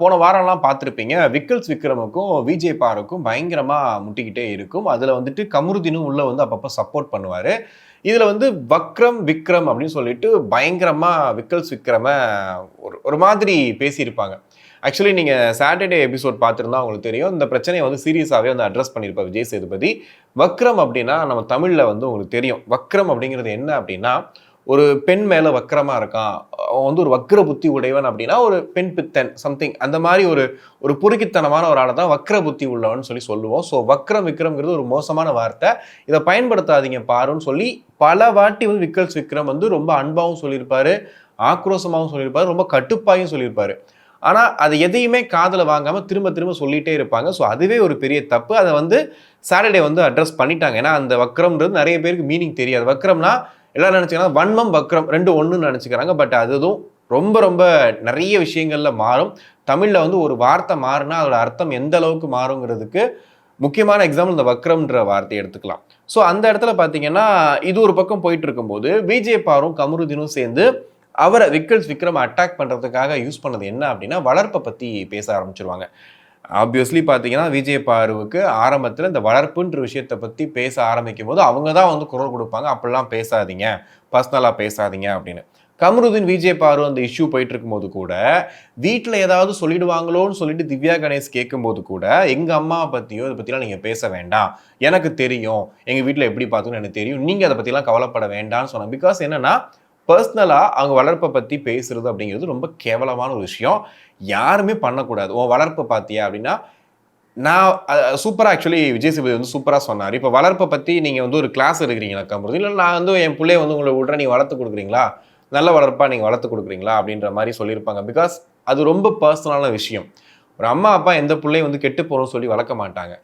போன வாரம்லாம் பார்த்துருப்பீங்க. விக்கல்ஸ் விக்ரமுக்கும் விஜய் பாருக்கும் பயங்கரமாக முட்டிக்கிட்டே இருக்கும். அதில் வந்துட்டு கமருதினும் உள்ளே வந்து அப்பப்போ சப்போர்ட் பண்ணுவார். இதில் வந்து வக்ரம் விக்ரம் அப்படின்னு சொல்லிட்டு பயங்கரமாக விக்கல்ஸ் விக்ரம ஒரு ஒரு மாதிரி பேசியிருப்பாங்க. ஆக்சுவலி நீங்கள் சாட்டர்டே எபிசோட் பார்த்துருந்தா உங்களுக்கு தெரியும். இந்த பிரச்சனையை வந்து சீரியஸாகவே வந்து அட்ரஸ் பண்ணியிருப்பார் விஜய் சேதுபதி. வக்ரம் அப்படின்னா நம்ம தமிழில் வந்து உங்களுக்கு தெரியும். வக்ரம் அப்படிங்கிறது என்ன அப்படின்னா ஒரு பெண் மேலே வக்கரமாக இருக்கான் அவன் வந்து ஒரு வக்ர புத்தி உடையவன் அப்படின்னா ஒரு பெண் பித்தன் சம்திங் அந்த மாதிரி ஒரு ஒரு புருக்கித்தனமான ஒரு ஆளை தான் வக்ர புத்தி உள்ளவன் சொல்லி சொல்லுவோம். ஸோ வக்ரம் விக்ரம்ங்கிறது ஒரு மோசமான வார்த்தை. இதை பயன்படுத்தாதீங்க பாருன்னு சொல்லி பல வாட்டி வந்து விக்கல்ஸ் விக்ரம் வந்து ரொம்ப அன்பாகவும் சொல்லியிருப்பாரு ஆக்ரோஷமாகவும் சொல்லியிருப்பாரு ரொம்ப கட்டுப்பாயும் சொல்லியிருப்பாரு. ஆனால் அது எதையுமே காதில் வாங்காமல் திரும்ப திரும்ப சொல்லிகிட்டே இருப்பாங்க. ஸோ அதுவே ஒரு பெரிய தப்பு. அதை வந்து சாட்டர்டே வந்து அட்ரஸ் பண்ணிட்டாங்க. ஏன்னா அந்த வக்ரம்ன்றது நிறைய பேருக்கு மீனிங் தெரியாது. வக்ரம்னா எல்லாரும் நினச்சிக்கிறாங்க வன்மம் வக்ரம் ரெண்டு ஒன்றுன்னு நினச்சிக்கிறாங்க. பட் அதுவும் ரொம்ப ரொம்ப நிறைய விஷயங்களில் மாறும். தமிழில் வந்து ஒரு வார்த்தை மாறுனா அதோட அர்த்தம் எந்த அளவுக்கு மாறுங்கிறதுக்கு முக்கியமான எக்ஸாம்பிள் இந்த வக்ரம்ன்ற வார்த்தையை எடுத்துக்கலாம். ஸோ அந்த இடத்துல பார்த்தீங்கன்னா இது ஒரு பக்கம் போயிட்டு இருக்கும்போது பிஜேபாரும் கமருதீனும் சேர்ந்து அவரை விக்கல்ஸ் விக்ரம் அட்டாக் பண்ணுறதுக்காக யூஸ் பண்ணது என்ன அப்படின்னா வளர்ப்பை பற்றி பேச ஆரம்பிச்சிருவாங்க. ஆப்வியஸ்லி பார்த்தீங்கன்னா விஜய் பாருவுக்கு ஆரம்பத்தில் இந்த வளர்ப்புன்ற விஷயத்தை பற்றி பேச ஆரம்பிக்கும் போது அவங்க தான் வந்து குரல் கொடுப்பாங்க. அப்படிலாம் பேசாதீங்க. பர்சனலாக பேசாதீங்க அப்படின்னு. கமருதீன் விஜய் பாரு அந்த இஷ்யூ போயிட்டு இருக்கும்போது கூட வீட்டில் ஏதாவது சொல்லிடுவாங்களோன்னு சொல்லிட்டு திவ்யா கணேஷ் கேட்கும்போது கூட எங்கள் அம்மாவை பற்றியோ இதை பற்றிலாம் நீங்கள் பேச வேண்டாம். எனக்கு தெரியும். எங்கள் வீட்டில் எப்படி பார்த்துன்னு எனக்கு தெரியும். நீங்கள் அதை பற்றிலாம் கவலைப்பட வேண்டாம்னு சொன்னேன் பிகாஸ் என்னென்னா பர்சனலாக அவங்க வளர்ப்பை பற்றி பேசுறது அப்படிங்கிறது ரொம்ப கேவலமான ஒரு விஷயம். யாருமே பண்ணக்கூடாது. உன் வளர்ப்பை பார்த்தியா அப்படின்னா நான் சூப்பராக ஆக்சுவலி விஜய் சேபதி வந்து சூப்பராக சொன்னார். இப்போ வளர்ப்பை பற்றி நீங்கள் வந்து ஒரு கிளாஸ் எடுக்கிறீங்களா கம்பெனி இல்லை நான் வந்து என் பிள்ளைய வந்து உங்களை விட்ற நீங்கள் வளர்த்து கொடுக்குறீங்களா? நல்ல வளர்ப்பாக நீங்கள் வளர்த்து கொடுக்குறீங்களா? அப்படின்ற மாதிரி சொல்லியிருப்பாங்க. பிகாஸ் அது ரொம்ப பர்சனலான விஷயம். ஒரு அம்மா அப்பா எந்த பிள்ளையும் வந்து கெட்டு போகணும்னு சொல்லி வளர்க்க மாட்டாங்க.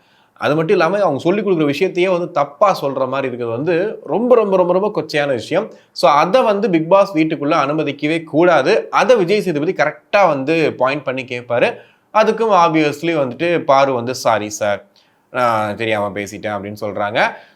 அது மட்டும் இல்லாமல் அவங்க சொல்லிக் கொடுக்குற விஷயத்தையே வந்து தப்பாக சொல்கிற மாதிரி இருக்கிறது வந்து ரொம்ப ரொம்ப ரொம்ப ரொம்ப கொச்சையான விஷயம். ஸோ அதை வந்து பிக் பாஸ் வீட்டுக்குள்ளே அனுமதிக்கவே கூடாது. அதை விஜய் சேதுபதி கரெக்டாக வந்து பாயிண்ட் பண்ணி கேட்பாரு அதுக்கும் ஆப்வியஸ்லி வந்துட்டு பாரு வந்து சாரி சார் நான் தெரியாமல் பேசிட்டேன் அப்படின்னு சொல்கிறாங்க